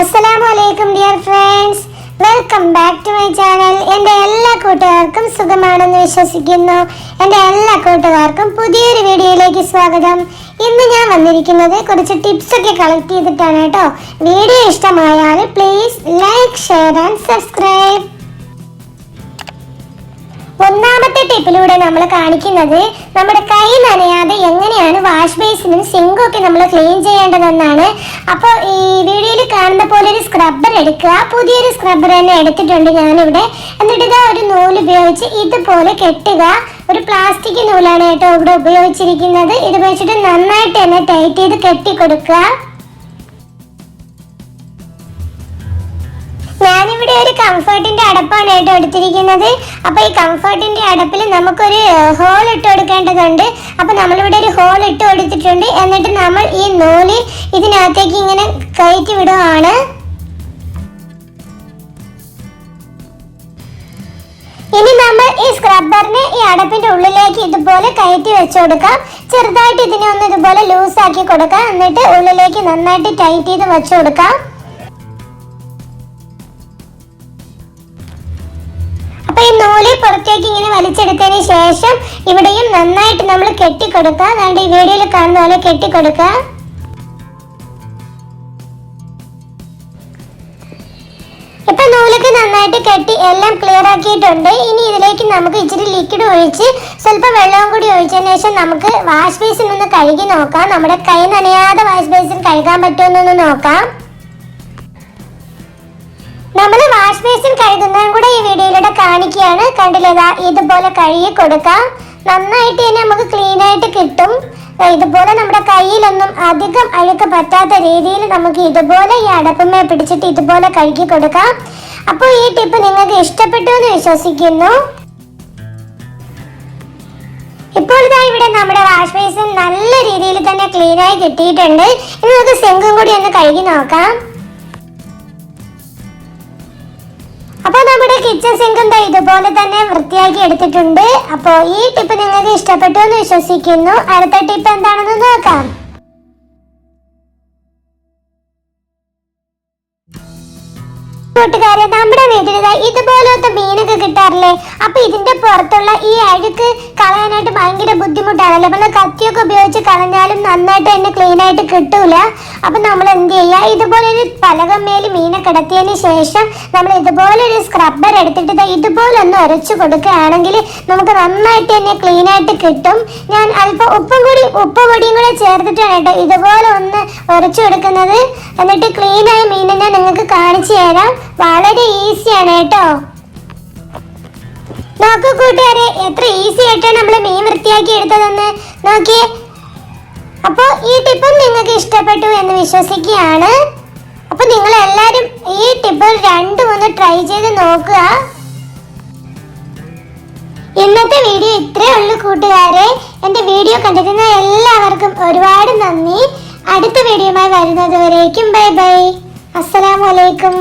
അസ്സലാമു അലൈക്കും dear friends. Welcome back to my channel. എന്റെ എല്ലാ കൂട്ടുകാർക്കും സുഖമാണെന്ന് വിശ്വസിക്കുന്നു. എന്റെ എല്ലാ കൂട്ടുകാർക്കും പുതിയൊരു വീഡിയോയിലേക്ക് സ്വാഗതം. ഇന്ന് ഞാൻ വന്നിരിക്കുന്നത് കുറച്ച് ടിപ്സ് ഒക്കെ കളക്ട് ചെയ്തിട്ടാണ് കേട്ടോ. വീഡിയോ ഇഷ്ടമായാൽ please like share and subscribe ഒന്നാമത്തെ ടിപ്പിലൂടെ നമ്മൾ കാണിക്കുന്നത് നമ്മുടെ കൈ നനയാതെ എങ്ങനെയാണ് വാഷ് ബേസിനും സിങ്കും ഒക്കെ നമ്മൾ ക്ലീൻ ചെയ്യേണ്ടതെന്നാണ്. അപ്പോൾ ഈ വീഡിയോയിൽ കാണുന്ന പോലെ ഒരു സ്ക്രബ്ബർ എടുക്കുക. പുതിയൊരു സ്ക്രബ്ബർ തന്നെ എടുത്തിട്ടുണ്ട് ഞാനിവിടെ. എന്നിട്ട് ഇതാ ഒരു നൂൽ ഉപയോഗിച്ച് ഇതുപോലെ കെട്ടുക. ഒരു പ്ലാസ്റ്റിക് നൂലാണ് കേട്ടോ ഇവിടെ ഉപയോഗിച്ചിരിക്കുന്നത്. ഇത് വെച്ചിട്ട് നന്നായിട്ട് തന്നെ ടൈറ്റ് ചെയ്ത് കെട്ടി കൊടുക്കുക ഞാനിവിടെ ഒരു കംഫർട്ടിന്റെ അടപ്പാണ് കേട്ടോ എടുത്തിരിക്കുന്നത്. അപ്പൊ ഈ കംഫർട്ടിന്റെ അടപ്പിൽ നമുക്കൊരു ഹോൾ ഇട്ട് കൊടുക്കേണ്ടതുണ്ട്. അപ്പൊ നമ്മളിവിടെ ഒരു ഹോൾ ഇട്ട് കൊടുത്തിട്ടുണ്ട്. എന്നിട്ട് നമ്മൾ ഈ നൂൽ ഇതിനകത്തേക്ക് ഇങ്ങനെ കയറ്റി വിടുകയാണ് ഇനി നമ്മൾ ഈ സ്ക്രബ്ബറിനെ ഈ അടപ്പിന്റെ ഉള്ളിലേക്ക് ഇതുപോലെ കയറ്റി വെച്ചു കൊടുക്കാം. ചെറുതായിട്ട് ഇതിനെ ഒന്ന് ഇതുപോലെ ലൂസാക്കി കൊടുക്കാം. എന്നിട്ട് ഉള്ളിലേക്ക് നന്നായിട്ട് ടൈറ്റ് ചെയ്ത് വെച്ചു കൊടുക്കാം. പുറത്തേക്ക് ഇങ്ങനെ വലിച്ചെടുത്തതിന് ശേഷം ഇവിടെയും നന്നായിട്ട് നമ്മൾ കെട്ടിക്കൊടുക്കുക. അതാണ്ട് ഈ വീഡിയോയിൽ കാണുന്ന പോലെ കെട്ടിക്കൊടുക്കുക. ഇപ്പൊ നൂലൊക്കെ നന്നായിട്ട് കെട്ടി എല്ലാം ക്ലിയർ ആക്കിയിട്ടുണ്ട്. ഇനി ഇതിലേക്ക് നമുക്ക് ഇച്ചിരി ലിക്വിഡ് ഒഴിച്ച് സ്വല്പം വെള്ളവും കൂടി ഒഴിച്ചതിന് ശേഷം നമുക്ക് വാഷ് ബേസിൻ ഒന്ന് കഴുകി നോക്കാം. നമ്മുടെ കൈ നനയാതെ വാഷ് ബേസിൻ കഴുകാൻ പറ്റുമെന്നൊന്ന് നോക്കാം. നമ്മൾ വാഷ് ബേസിൻ കഴുകുന്നതും കൂടെ ഈ വീഡിയോയിലൂടെ കാണിക്കുകയാണ്. കണ്ടില്ലേ ഇതുപോലെ കഴുകി കൊടുക്കാം. നന്നായിട്ട് തന്നെ നമുക്ക് ക്ലീൻ ആയിട്ട് കിട്ടും. ഇതുപോലെ നമ്മുടെ കയ്യിലൊന്നും അധികം അഴുക്ക് പറ്റാത്ത രീതിയിൽ നമുക്ക് ഇതുപോലെ ഈ അടപ്പമേ പിടിച്ചിട്ട് ഇതുപോലെ കഴുകി കൊടുക്കാം. അപ്പോൾ ഈ ടിപ്പ് നിങ്ങൾക്ക് ഇഷ്ടപ്പെട്ടു എന്ന് വിശ്വസിക്കുന്നു. ഇപ്പോൾ ഇതാ ഇവിടെ നമ്മുടെ വാഷ് ബേസിൻ നല്ല രീതിയിൽ തന്നെ ക്ലീൻ ആയി കിട്ടിയിട്ടുണ്ട്. ഇനി നമുക്ക് സിങ്കും കൂടി ഒന്ന് കഴുകി നോക്കാം. കിച്ചൺ സിങ്കും ഇതുപോലെ തന്നെ വൃത്തിയാക്കി എടുത്തിട്ടുണ്ട്. അപ്പോ ഈ ടിപ്പ് നിങ്ങൾക്ക് ഇഷ്ടപ്പെട്ടു എന്ന് വിശ്വസിക്കുന്നു. അടുത്ത ടിപ്പ് എന്താണെന്ന് നോക്കാം. കൂട്ടുകാരെ നമ്മുടെ വീട്ടിൽ ഇതുപോലത്തെ മീനൊക്കെ അപ്പൊ ഇതിന്റെ പുറത്തുള്ള ഈ അഴുക്ക് കളയാനായിട്ട് ഭയങ്കര ബുദ്ധിമുട്ടാണല്ലോ നമ്മൾ കത്തിയൊക്കെ ഉപയോഗിച്ച് കളഞ്ഞാലും നന്നായിട്ട് തന്നെ ക്ലീൻ ആയിട്ട് കിട്ടൂല. അപ്പൊ നമ്മൾ എന്ത് ചെയ്യുക ഇതുപോലെ ഒരു പലകമേൽ മീനെ കിടത്തിയതിന് ശേഷം നമ്മൾ ഇതുപോലെ ഒരു സ്ക്രബ്ബർ എടുത്തിട്ട് ഇതുപോലെ ഒന്ന് ഉരച്ചു കൊടുക്കുകയാണെങ്കിൽ നമുക്ക് നന്നായിട്ട് തന്നെ ക്ലീൻ ആയിട്ട് കിട്ടും. ഞാൻ അല്പം ഉപ്പും കൂടി ഉപ്പ് പൊടിയും കൂടെ ചേർത്തിട്ടാണ് കേട്ടോ ഇതുപോലെ ഒന്ന് ഉരച്ചു കൊടുക്കുന്നത്. എന്നിട്ട് ക്ലീൻ ആയ മീനെ ഞാൻ നിങ്ങൾക്ക് കാണിച്ചു തരാം. വളരെ ഈസിയാണ് കേട്ടോ. നോക്കൂ കൂട്ടുകാരെ എത്ര ഈസി ആയിട്ടാണ് നമ്മൾ മീൻ വൃത്തിയാക്കി എടുത്തതെന്ന്. നോക്കിയേ. അപ്പോൾ ഈ ടിപ്പും നിങ്ങൾക്ക് ഇഷ്ടപ്പെട്ടു എന്ന് വിശ്വസിക്കുകയാണ്. അപ്പോൾ നിങ്ങൾ എല്ലാവരും ഈ ടിപ്പ് രണ്ടും മൂന്ന് ട്രൈ ചെയ്ത് നോക്കുക. ഇന്നത്തെ വീഡിയോ ഇത്രേ ഉള്ളൂ കൂട്ടുകാരെ. എന്റെ വീഡിയോ കണ്ടിരുന്ന എല്ലാവർക്കും ഒരുപാട് നന്ദി. അടുത്ത വീഡിയോയുമായി വരുന്നത് വരേക്കും. ബൈ ബൈ അസ്സലാമു അലൈക്കും.